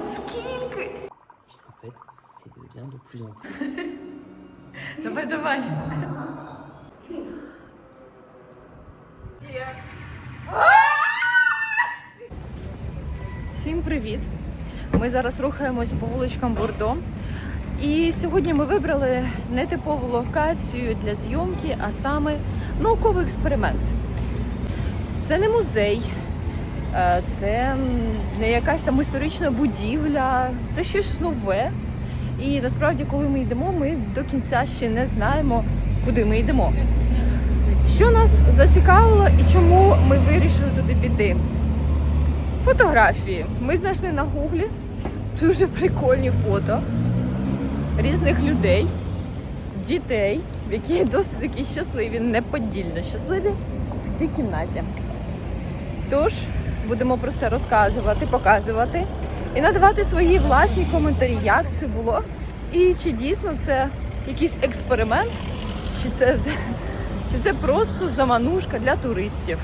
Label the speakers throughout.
Speaker 1: Скільки?
Speaker 2: Puisqu'en fait, ça devient de plus en plus.
Speaker 1: Давай, давай. Всім привіт! Ми зараз рухаємось по вуличкам Бордо. І сьогодні ми вибрали нетипову локацію для зйомки, а саме науковий експеримент. Це не музей, це не якась там історична будівля, це щось нове. І насправді, коли ми йдемо, ми до кінця ще не знаємо, куди ми йдемо. Що нас зацікавило і чому ми вирішили туди піти? Фотографії. Ми знайшли на гуглі дуже прикольні фото різних людей, дітей, які досить такі щасливі, неподільно щасливі в цій кімнаті. Тож будемо про це розказувати, показувати і надавати свої власні коментарі, як це було, і чи дійсно це якийсь експеримент, чи це, чи це просто заманушка для туристів.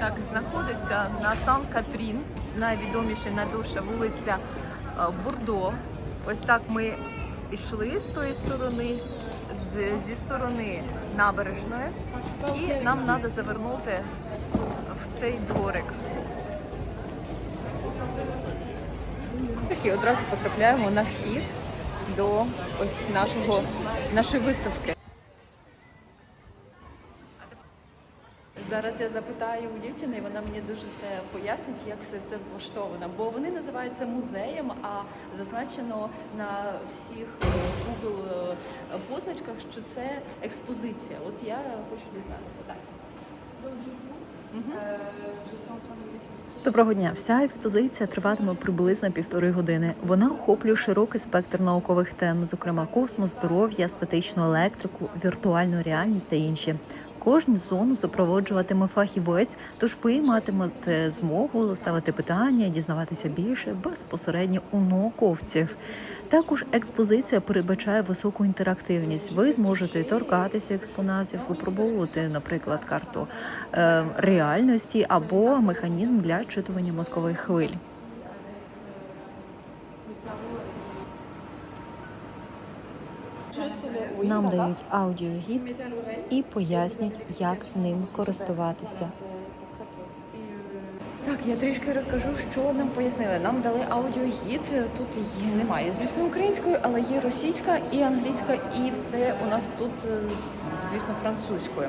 Speaker 1: Так, знаходиться на Сан-Катрін, найвідоміша, найдовша вулиця е, Бурдо. Ось так ми йшли з тої сторони, з, зі сторони набережної, і нам треба завернути в цей дворик. І одразу потрапляємо на вхід до ось нашого, нашої виставки. Зараз я запитаю у дівчини, і вона мені дуже все пояснить, як все це влаштовано. Бо вони називаються музеєм, а зазначено на всіх е, Google е, позначках, що це експозиція. От я хочу дізнатися. Так.
Speaker 3: Expliquer.
Speaker 4: Доброго дня. Вся експозиція триватиме приблизно півтори години. Вона охоплює широкий спектр наукових тем, зокрема космос, здоров'я, статичну електрику, віртуальну реальність та інші. Кожну зону супроводжуватиме фахівець, тож ви матимете змогу ставити питання, дізнаватися більше безпосередньо у науковців. Також експозиція передбачає високу інтерактивність. Ви зможете торкатися експонатів, випробовувати, наприклад, карту е, реальності або механізм для читування мозкових хвиль.
Speaker 3: Avec euh, le cerveau.
Speaker 4: Нам дають аудіогід і пояснюють, як ним користуватися.
Speaker 1: Так, я трішки розкажу, що нам пояснили. Нам дали аудіогід. Тут її немає, звісно, українською, але є російська і англійська, і все у нас тут, звісно, французькою.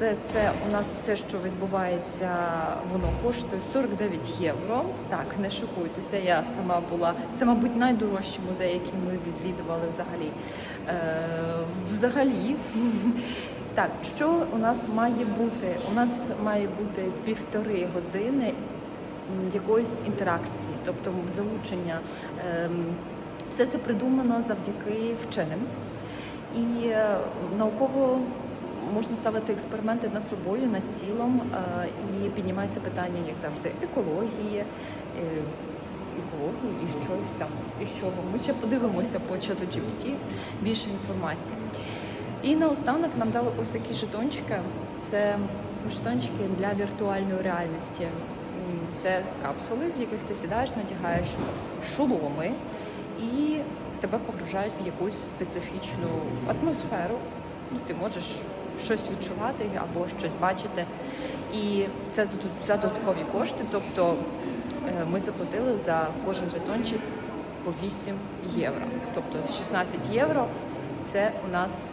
Speaker 1: Все це у нас все, що відбувається, воно коштує 49 євро. Так, не шокуйтеся. Я сама була. Це, мабуть, найдорожчий музей, який ми відвідували взагалі. Е, взагалі. Так, що у нас має бути? У нас має бути півтори години якоїсь інтеракції, тобто залучення. Ем, Все це придумано завдяки вченим. І е, науково можна ставити експерименти над собою, над тілом, е, і піднімається питання, як завжди, екології, е, екології і щось там, і чого. Ми ще подивимося по чату GPT більше інформації. І наостанок нам дали ось такі жетончики. Це жетончики для віртуальної реальності. Це капсули, в яких ти сідаєш, надягаєш шоломи і тебе погружають в якусь специфічну атмосферу. Ти можеш щось відчувати або щось бачити. І це за додаткові кошти. Тобто е, ми заплатили за кожен жетончик по 8 євро. Тобто 16 євро це у нас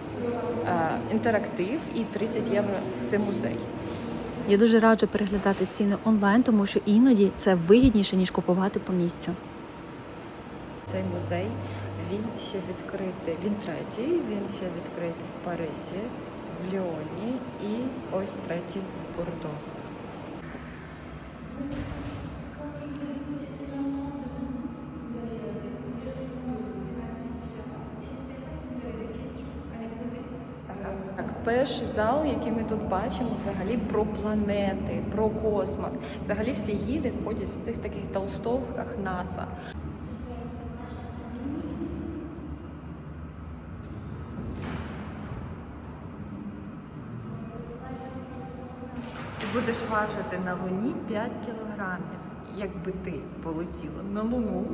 Speaker 1: е, інтерактив і 30 євро це музей.
Speaker 4: Я дуже раджу переглядати ціни онлайн, тому що іноді це вигідніше ніж купувати по місцю.
Speaker 1: Цей музей він ще відкритий. Він третій, він ще відкритий в Парижі, в Ліоні і ось третій в Бордо.
Speaker 3: euh, euh,
Speaker 1: перший зал, який ми тут бачимо, взагалі про планети, про космос. Взагалі всі гіди ходять в цих таких толстовках НАСА. Будеш важити на луні 5 кілограмів, якби ти полетіла на луну.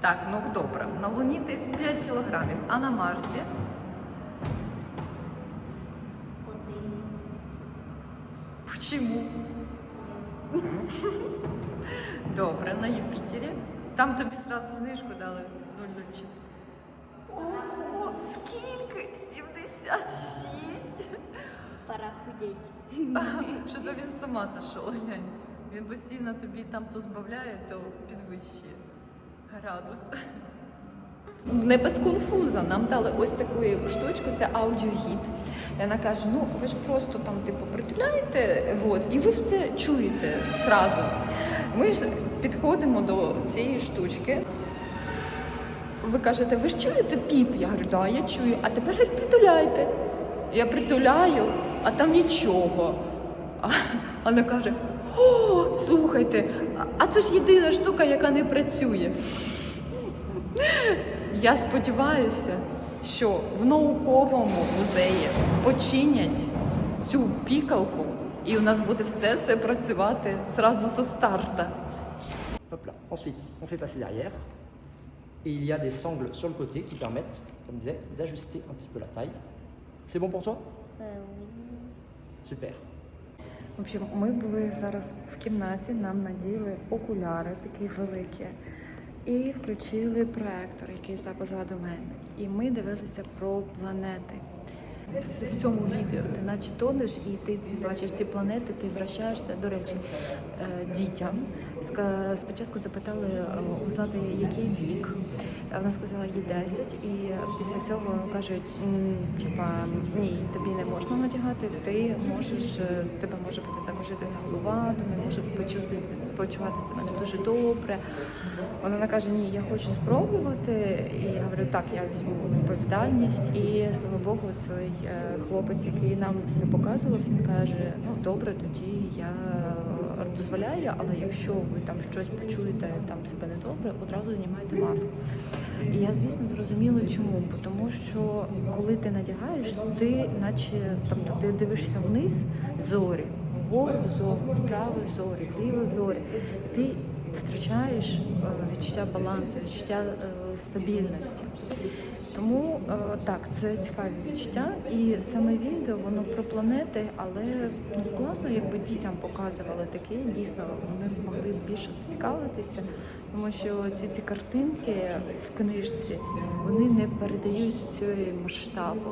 Speaker 1: Так, ну добре, на луні ти 5 кілограмів, а на Марсі Чому? Добре, на Юпітері. Там тобі зразу знижку дали 004. Ого, скільки? 76?
Speaker 5: Пора худеть.
Speaker 1: Що то він з ума сошов, глянь. Він постійно тобі там то збавляє, то підвищує градус. Не без конфуза. Нам дали ось таку штучку, це аудіогід. І вона каже: ну ви ж просто там типу притуляєте, от, і ви все чуєте зразу. Ми ж підходимо до цієї штучки. Ви кажете, ви ж чуєте піп? Я говорю, да, я чую. А тепер притуляйте. Я притуляю, а там нічого. А вона каже: О, слухайте, а- це ж єдина штука, яка не працює. Я сподіваюся, що в науковому музеї починять цю пікалку, і у нас буде все все працювати зразу зі старта.
Speaker 2: Ensuite, on fait passer derrière. Et il y a des sangles sur le côté qui permettent, comme je d'ajuster un petit peu la taille. C'est bon pour toi. Super.
Speaker 1: В общем, ми були зараз в кімнаті, нам наділи окуляри такі великі, і включили проектор, який став позаду мене. І ми дивилися про планети. В, в цьому відео ти наче тонеш, і ти бачиш ці планети, ти вращаєшся. До речі, е, дітям спочатку запитали е, узнати, який вік. Вона сказала їй 10, і після цього кажуть, «М, типа ні, тобі не можна надягати, ти можеш, е, тебе може бути закружитися голова, тобі може почутися, почувати себе не дуже добре. Вона каже, ні, я хочу спробувати. І я говорю, так, я візьму відповідальність. І слава Богу, той е, хлопець, який нам все показував, він каже: ну добре, тоді я е, дозволяю, але якщо ви там щось почуєте там себе недобре, одразу знімайте маску. І я, звісно, зрозуміла, чому. Тому що коли ти надягаєш, ти наче тобто ти дивишся вниз зорі, вгору зорі, вправо зорі, зліво зорі. Ти втрачаєш е, відчуття балансу, відчуття е, стабільності. Тому е, так, це цікаві відчуття. І саме відео воно про планети, але ну, класно, якби дітям показували таке. Дійсно, вони могли більше зацікавитися, тому що ці ці картинки в книжці вони не передають цієї масштабу,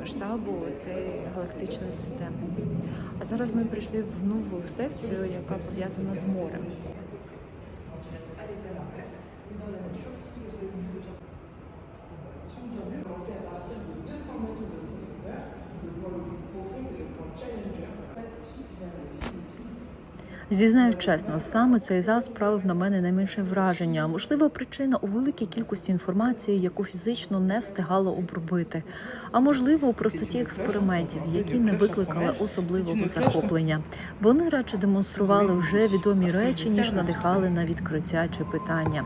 Speaker 1: масштабу цієї галактичної системи. А зараз ми прийшли в нову секцію, яка пов'язана з морем.
Speaker 3: Quand il reste à l'état normal, ou dans la nature, si vous avez une bien sur le mur, commencez à partir de 200 mètres de profondeur. Le point le plus profond, c'est le point Challenger, Pacifique vers le Philippines.
Speaker 4: Зізнаю чесно, саме цей зал справив на мене найменше враження. Можливо, причина у великій кількості інформації, яку фізично не встигало обробити, а можливо, у простоті експериментів, які не викликали особливого захоплення. Вони радше демонстрували вже відомі речі, ніж надихали на відкриття чи питання.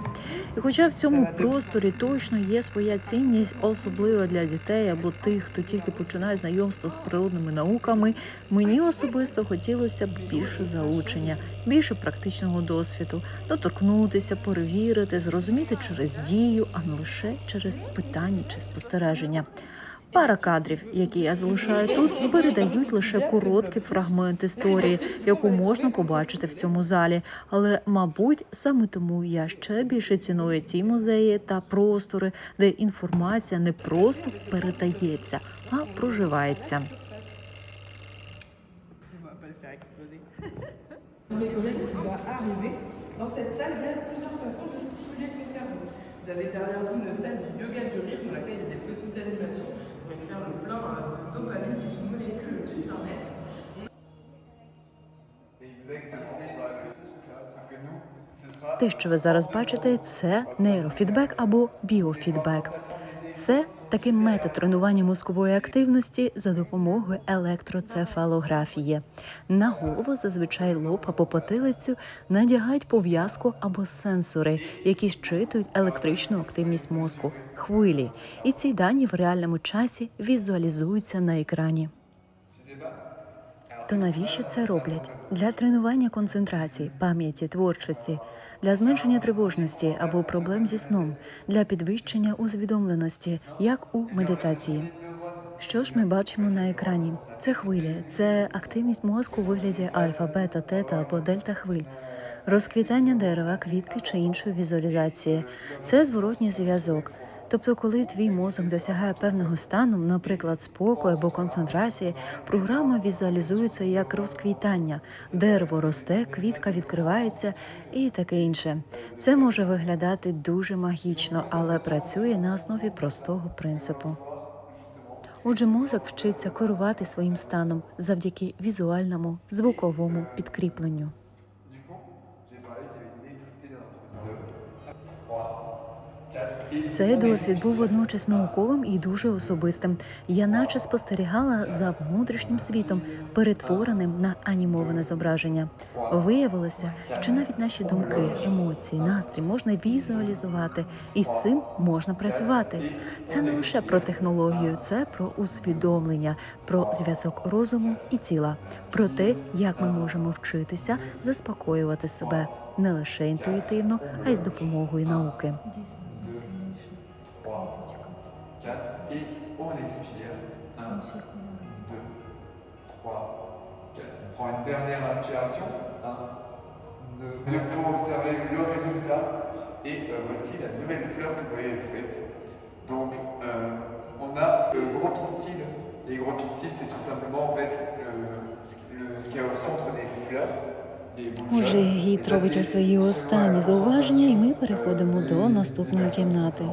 Speaker 4: І хоча в цьому просторі точно є своя цінність, особливо для дітей або тих, хто тільки починає знайомство з природними науками, мені особисто хотілося б більше залучення, більше практичного досвіду, доторкнутися, перевірити, зрозуміти через дію, а не лише через питання чи спостереження. Пара кадрів, які я залишаю тут, передають лише короткий фрагмент історії, яку можна побачити в цьому залі. Але, мабуть, саме тому я ще більше ціную ці музеї та простори, де інформація не просто передається, а проживається.
Speaker 3: Mes collègues qui va arriver. Dans cette salle, il y a plusieurs façons de stimuler son cerveau. Vous avez derrière vous une salle du yoga du rire dans laquelle il y a des petites animations pour faire le plein euh, de dopamine qui est une molécule du bien-être.
Speaker 6: Exactement, voilà, que c'est ce truc-là. Sauf que nous, ce sera.
Speaker 4: Те, що ви зараз бачите, це нейрофідбек або біофідбек. Це такий метод тренування мозкової активності за допомогою електроцефалографії. На голову зазвичай лоб або потилицю надягають пов'язку або сенсори, які щитують електричну активність мозку, хвилі. І ці дані в реальному часі візуалізуються на екрані.
Speaker 6: Je sais pas. Alors
Speaker 4: То навіщо це роблять? Для тренування концентрації, пам'яті, творчості, для зменшення тривожності або проблем зі сном, для підвищення усвідомленості, як у медитації. Що ж ми бачимо на екрані? Це хвилі, це активність мозку у вигляді альфа, бета, тета або дельта хвиль, розквітання дерева, квітки чи іншої візуалізації. Це зворотній зв'язок. Тобто, коли твій мозок досягає певного стану, наприклад, спокою або концентрації, програма візуалізується як розквітання, дерево росте, квітка відкривається і таке інше. Це може виглядати дуже магічно, але працює на основі простого принципу. Отже, мозок вчиться керувати своїм станом завдяки візуальному звуковому підкріпленню. Цей досвід був водночас науковим і дуже особистим. Я наче спостерігала за внутрішнім світом, перетвореним на анімоване зображення. Виявилося, що навіть наші думки, емоції, настрій можна візуалізувати, і з цим можна працювати. Це не лише про технологію, це про усвідомлення, про зв'язок розуму і тіла, про те, як ми можемо вчитися заспокоювати себе не лише інтуїтивно, а й з допомогою науки.
Speaker 6: Et on expire. 1, 2, 3, 4. On prend une dernière inspiration. 1, 2, pour observer le résultat. Et euh, voici la nouvelle fleur que vous avez faite. Donc, euh, on a le gros pistil. Les gros pistils, c'est tout simplement en fait le, le- ce qu'il y a au centre des fleurs.
Speaker 4: Уже гід робить свої останні зауваження, і ми переходимо
Speaker 6: euh,
Speaker 4: до наступної кімнати.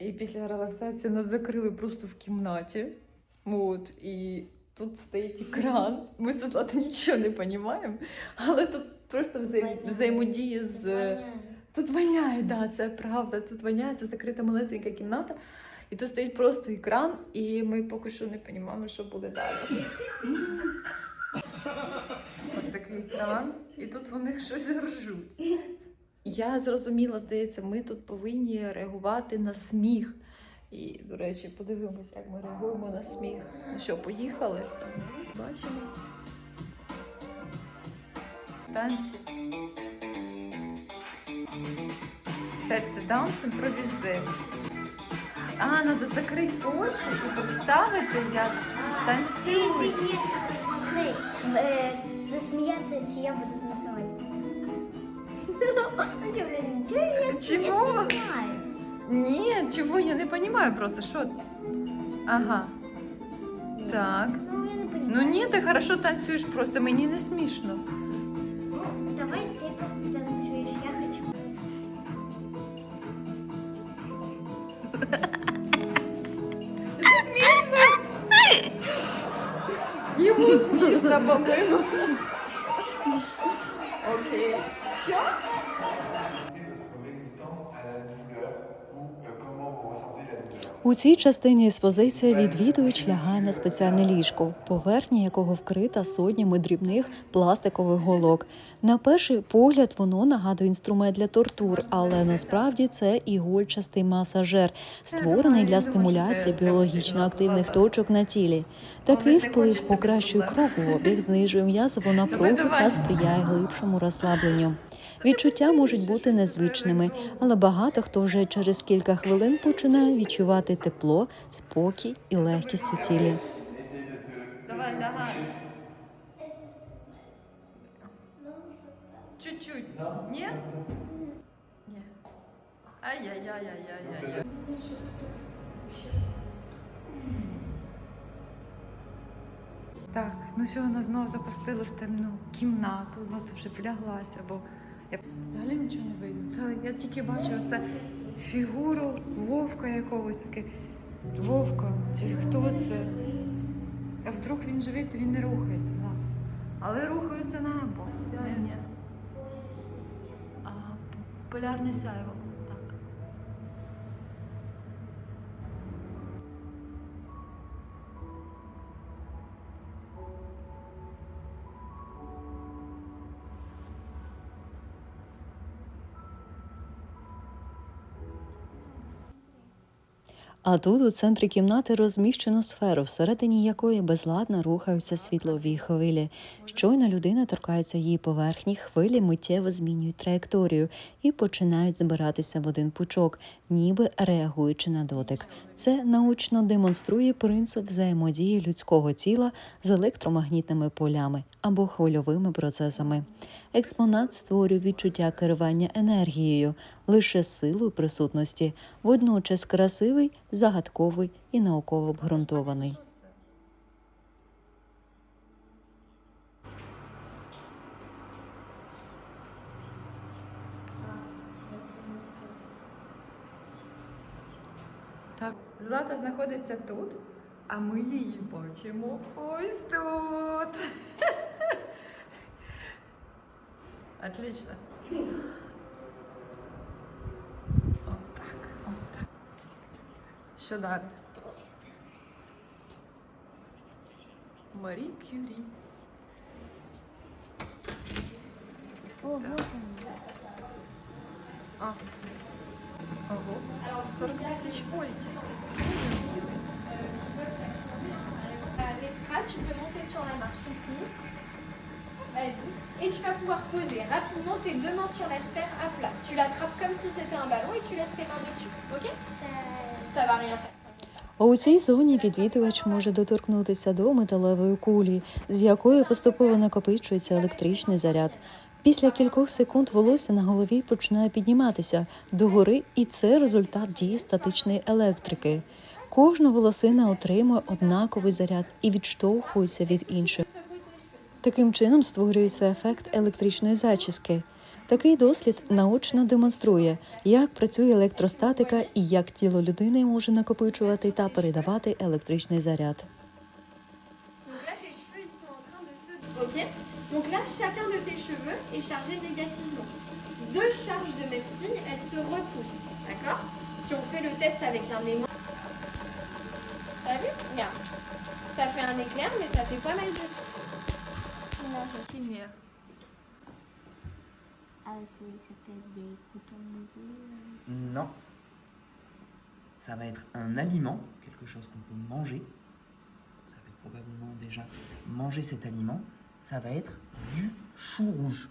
Speaker 1: І після релаксації нас закрили просто в кімнаті. От, і тут стоїть екран. Ми з Злати нічого не розуміємо, але тут просто взаєм...
Speaker 5: Воняє.
Speaker 1: взаємодія з. Тут воняє, да, це правда. Тут воняє, це закрита малесенька кімната. І тут стоїть просто екран, і ми поки що не розуміємо, що буде далі. Ось такий екран, і тут вони щось ржуть. Я зрозуміла, здається, ми тут повинні реагувати на сміх. І, до речі, подивимось, як ми реагуємо на сміх. Ну що, поїхали? Бачимо. Танці. Сядьте даун, імпровізи. А, треба закрити очі і представити, як танцюють.
Speaker 5: Е, засміятися, чи я буду танцювати. Ну, чого, блін, чого я
Speaker 1: Чого?
Speaker 5: я стісняюсь?
Speaker 1: Ні, чого я не розумію просто, що. Ага. Так.
Speaker 5: Ну, я не
Speaker 1: Ну
Speaker 5: понимаю.
Speaker 1: ні, ти хорошо танцюєш, просто мені не смішно.
Speaker 5: Ну, давай ти просто танцюєш, я хочу.
Speaker 1: Йому смішно, по-моєму.
Speaker 4: У цій частині експозиції відвідувач лягає на спеціальне ліжко, поверхня якого вкрита сотнями дрібних пластикових голок. На перший погляд воно нагадує інструмент для тортур, але насправді це ігольчастий масажер, створений для стимуляції біологічно активних точок на тілі. Такий вплив покращує кровообіг, знижує м'язову напругу та сприяє глибшому розслабленню. Відчуття можуть бути незвичними, але багато хто вже через кілька хвилин починає відчувати тепло, спокій і легкість у тілі.
Speaker 1: Давай, давай. Чуть-чуть. Ні? Ні. Ай-яй-яй-яй-яй-яй. Так, ну що, нас знову запустили в темну кімнату, Злата вже вляглася, бо я взагалі нічого не видно. Це я тільки бачу оце фігуру вовка якогось таке. Вовка, чи хто це? А вдруг він живий, то він не рухається, да. Але рухається небо. Сьогодні. А, полярне сяйво,
Speaker 4: А тут у центрі кімнати розміщено сферу, всередині якої безладно рухаються світлові хвилі. Щойно людина торкається її поверхні, хвилі миттєво змінюють траєкторію і починають збиратися в один пучок, ніби реагуючи на дотик. Це научно демонструє принцип взаємодії людського тіла з електромагнітними полями або хвильовими процесами. Експонат створює відчуття керування енергією лише силою присутності, водночас красивий, загадковий і науково обґрунтований.
Speaker 1: Так, Злата знаходиться тут, а ми її бачимо ось тут. Отлично. Що далі? Марі Кюрі.
Speaker 5: О, вот он.
Speaker 1: А. Ого. 40 тисяч вольтів.
Speaker 7: Euh, Les straps, tu peux monter sur la marche ici. Vas-y. Et tu vas pouvoir poser rapidement tes deux mains sur la sphère à plat. Tu l'attrapes comme si c'était un ballon et tu laisses tes mains dessus. Ok Ça va rien faire.
Speaker 4: А у цій зоні відвідувач може доторкнутися до металевої кулі, з якої поступово накопичується електричний заряд. Після кількох секунд волосся на голові починає підніматися догори, і це результат дії статичної електрики. Кожна волосина отримує однаковий заряд і відштовхується від інших. Таким чином створюється ефект електричної зачіски. Такий дослід наочно демонструє, як працює електростатика і як тіло людини може накопичувати та передавати електричний заряд.
Speaker 7: Donc là, chacun de tes cheveux est chargé négativement. Deux charges de même signe, elles se repoussent. D'accord Si on fait le test avec un aimant... T'as vu Regarde. Ça fait un éclair, mais ça fait pas mal de touches.
Speaker 5: Ah, des
Speaker 8: Non. Ça va être un aliment, quelque chose qu'on peut manger. Vous savez probablement déjà manger cet aliment. Ça va être du chou rouge.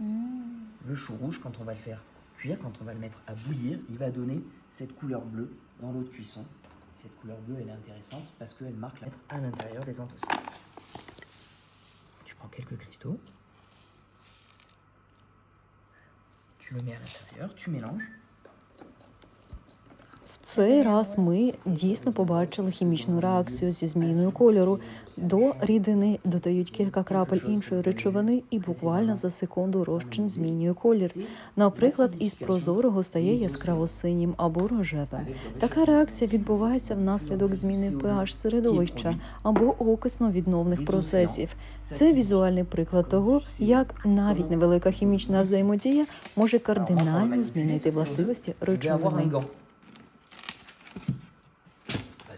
Speaker 8: Le chou rouge, quand on va le faire cuire, quand on va le mettre à bouillir, il va donner cette couleur bleue dans l'eau de cuisson. Cette couleur bleue, elle est intéressante parce qu'elle marque la lettre à l'intérieur des anthocyanes. Quelques cristaux. Tu le mets à l'intérieur, tu mélanges.
Speaker 4: Цей раз ми дійсно побачили хімічну реакцію зі зміною кольору. До рідини додають кілька крапель іншої речовини, і буквально за секунду розчин змінює колір. Наприклад, із прозорого стає яскраво синім або рожевим. Така реакція відбувається внаслідок зміни pH середовища або окисно-відновних процесів. Це візуальний приклад того, як навіть невелика хімічна взаємодія може кардинально змінити властивості речовини.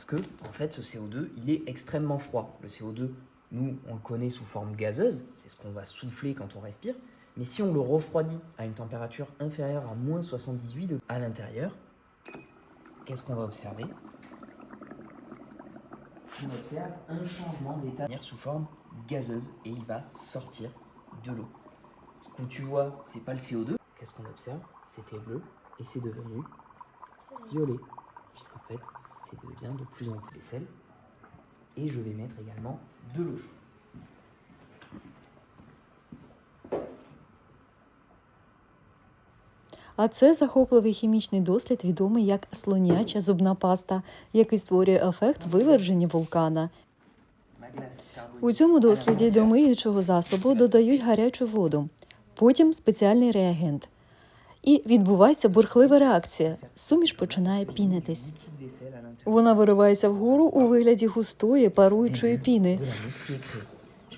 Speaker 8: Parce que, en fait, ce CO2, il est extrêmement froid. Le CO2, nous, on le connaît sous forme gazeuse, c'est ce qu'on va souffler quand on respire. Mais si on le refroidit à une température inférieure à moins 78 degrés à l'intérieur, qu'est-ce qu'on va observer? On observe un changement d'état sous forme gazeuse et il va sortir de l'eau. Ce que tu vois, c'est pas le CO2. Qu'est-ce qu'on observe? C'était bleu et c'est devenu violet, puisqu'en fait, c'est devient de plus en plus sels. Et je vais mettre également de l'eau chaude.
Speaker 4: А це захопливий хімічний дослід, відомий як слоняча зубна паста, який створює ефект виверження вулкана. У цьому досліді до миючого засобу додають гарячу воду, потім спеціальний реагент. І відбувається бурхлива реакція. Суміш починає пінитись. Вона виривається вгору у вигляді густої паруючої піни,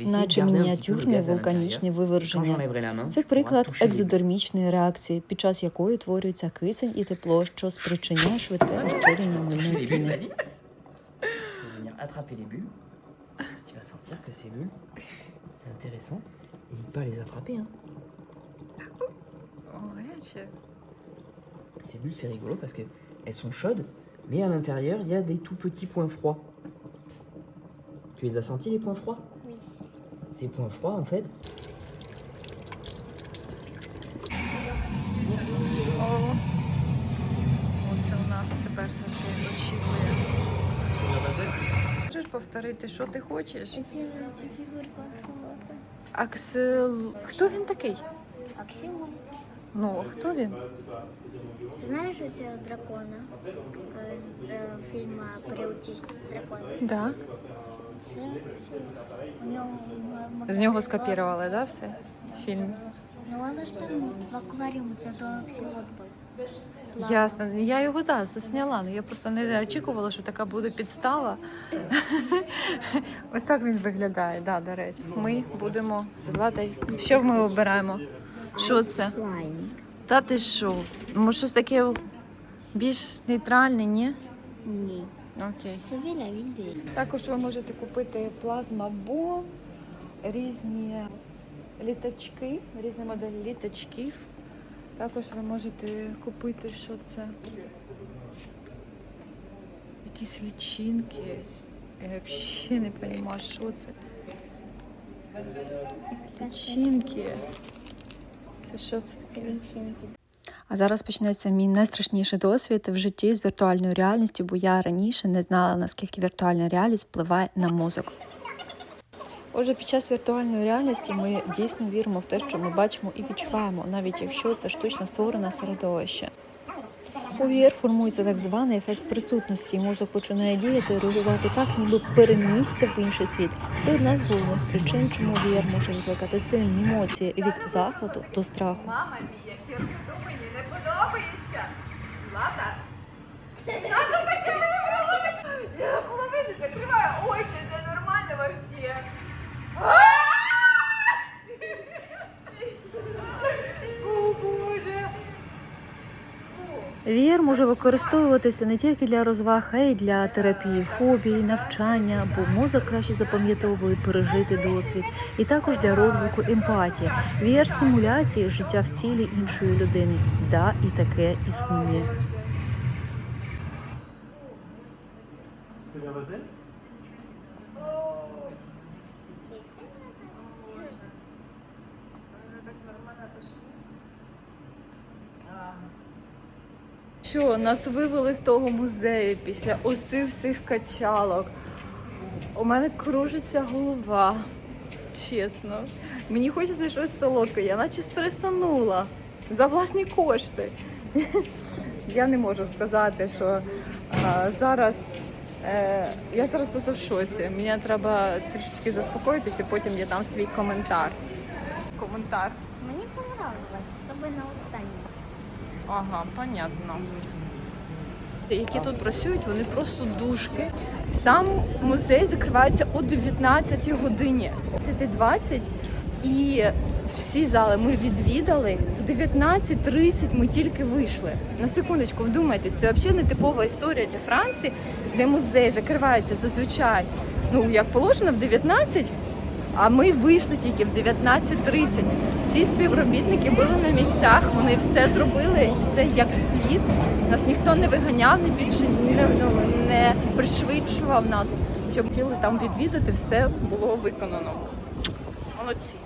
Speaker 4: наче
Speaker 8: l'intérieur. Quand
Speaker 4: виверження. Це приклад екзодермічної реакції, під час якої утворюється кисень і тепло, що спричиняє швидке розчинення
Speaker 8: Toucher
Speaker 4: мильної піни.
Speaker 8: N'hésite pas à les attraper. hein.
Speaker 1: О, гаряче.
Speaker 8: Ces bulles, c'est rigolo parce qu'elles sont chaudes, Mais à l'intérieur, il y a des tout petits points froids. Tu les as sentis, les points froids
Speaker 5: Oui.
Speaker 8: Ces points froids, en fait,
Speaker 1: О, оце у нас тепер таке очікує. Можеш повторити, що ти хочеш?
Speaker 5: Ці, ці фігурки аксолота.
Speaker 1: Аксел. Хто він такий?
Speaker 5: Аксілон.
Speaker 1: Ну, хто він?
Speaker 5: Знаєш цього дракона е, з е, фільму «Приутість дракона»?
Speaker 1: Да.
Speaker 5: Це, у нього
Speaker 1: З нього скопірували, да, все? Фільм.
Speaker 5: Ну але ж там в акваріумі це то аксілот був.
Speaker 1: Ясно. Я його да, засняла. Ну я просто не очікувала, що така буде підстава. Ось так він виглядає, да, до речі. Ми будемо з Златою. Що ми обираємо? Що це? Та ти що? Може щось таке більш нейтральне, ні?
Speaker 5: Ні.
Speaker 1: Окей. Також ви можете купити плазма Бо, різні літачки, різні моделі літачків. Також ви можете купити, що це. Якісь лічинки. Я взагалі не розумію, що це. Лічинки. Що це ці
Speaker 5: лічинки.
Speaker 4: А зараз почнеться мій найстрашніший досвід в житті з віртуальною реальністю, бо я раніше не знала, наскільки віртуальна реальність впливає на мозок. Отже, під час віртуальної реальності ми дійсно віримо в те, що ми бачимо і відчуваємо, навіть якщо це штучно створене середовище. У вір формується так званий ефект присутності. Мозок починає діяти реагувати так, ніби перенісся в інший світ. Це одна з головних причин, чому VR може викликати сильні емоції від захвату до страху.
Speaker 7: Мама мія, не подобається. Злата.
Speaker 4: VR може використовуватися не тільки для розваг, а й для терапії фобій, навчання, бо мозок краще запам'ятовує пережити досвід, і також для розвитку емпатії. VR симуляції життя в тілі іншої людини. Да, і таке існує.
Speaker 1: Що, нас вивели з того музею після ось цих всіх качалок. У мене кружиться голова. Чесно. Мені хочеться щось солодке. Я наче стресанула за власні кошти. Я не можу сказати, що а, зараз. Е, я зараз просто в шоці. Мені треба трішки заспокоїтися, потім я дам свій коментар. Коментар.
Speaker 5: Мені понравилось, особливо останнє.
Speaker 1: Ага, понятно. Які тут працюють, вони просто душки. Сам музей закривається о 19 годині. Це 20 і всі зали ми відвідали. В 19.30 ми тільки вийшли. На секундочку, вдумайтесь, це взагалі не типова історія для Франції, де музей закривається зазвичай. Ну, як положено, в 19, а ми вийшли тільки в 19.30. Всі співробітники були на місцях, вони все зробили, все як слід. Нас ніхто не виганяв, не, більше ну, не пришвидшував нас, щоб хотіли там відвідати, все було виконано. Молодці.